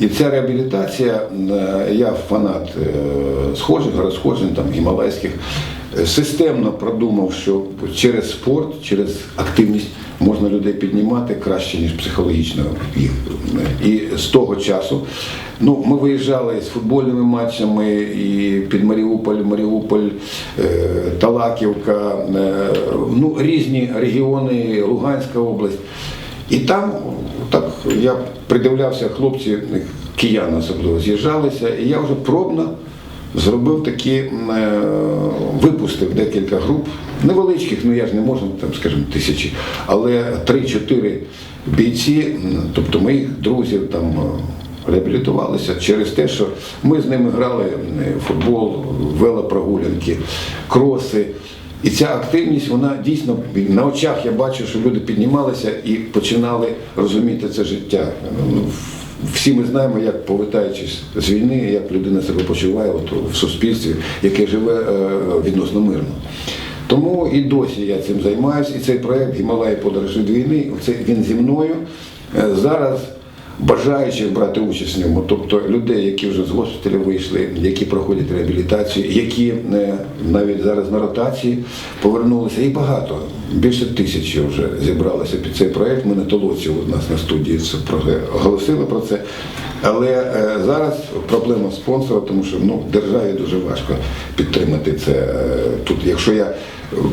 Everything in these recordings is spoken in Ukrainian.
І ця реабілітація, е, я фанат е, схожих, розходжень, там, гімалайських, е, системно продумав, що через спорт, через активність можна людей піднімати краще, ніж психологічно їх. І з того часу ну, ми виїжджали з футбольними матчами і під Маріуполь, Маріуполь, Талаківка, ну, різні регіони, Луганська область. І там так я придивлявся, хлопці, кияни особливо з'їжджалися, і я вже пробно зробив такі, е, випустив декілька груп, невеличких, ну я ж не можу, там, скажімо, тисячі, але 3-4 бійці, тобто моїх друзів там. е, Реабілітувалися через те, що ми з ними грали футбол, велопрогулянки, кроси. І ця активність, вона дійсно на очах я бачу, що люди піднімалися і починали розуміти це життя. Ну, Всі ми знаємо, як повертаючись з війни, як людина себе почуває от, в суспільстві, яке живе е, відносно мирно. Тому і досі я цим займаюся, і цей проект Гімалаї подорож від війни, це він зі мною. Е, Зараз бажаючих брати участь в ньому, тобто людей, які вже з госпіталю вийшли, які проходять реабілітацію, які е, навіть зараз на ротації повернулися, і багато. Більше тисячі вже зібралися під цей проект. Ми на толоці у нас на студії це оголосили про це. Але е, зараз проблема спонсора, тому що ну, державі дуже важко підтримати це. е, Тут, якщо я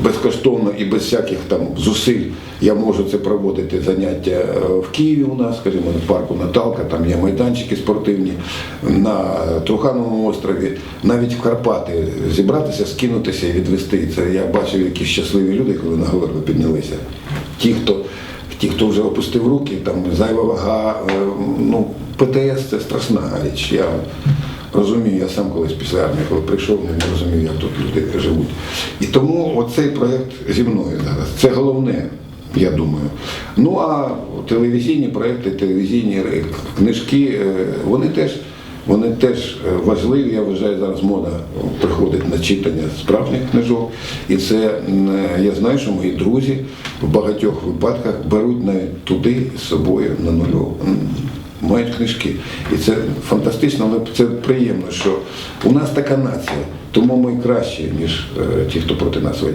безкоштовно і без всяких там зусиль я можу це проводити заняття в Києві у нас, скажімо, в парку Наталка, там є майданчики спортивні, на Трухановому острові, навіть в Карпати зібратися, скинутися і відвести. Це я бачив, які щасливі люди, коли на говерну піднялися. Ті, хто ті, хто вже опустив руки, там зайва вага, е, ну, ПТС це страшна річ. Я розумію, я сам колись після армії, коли прийшов, не розумів, як тут люди живуть. І тому оцей проєкт зі мною зараз. Це головне, я думаю. Ну а телевізійні проєкти, телевізійні книжки, е, вони теж. Вони теж е, важливі, я вважаю, зараз мода приходить на читання справжніх книжок. І це е, я знаю, що мої друзі в багатьох випадках беруть навіть туди з собою на нулю. Мають книжки. І це фантастично, але це приємно, що у нас така нація, тому ми кращі, ніж ті, хто проти нас воює.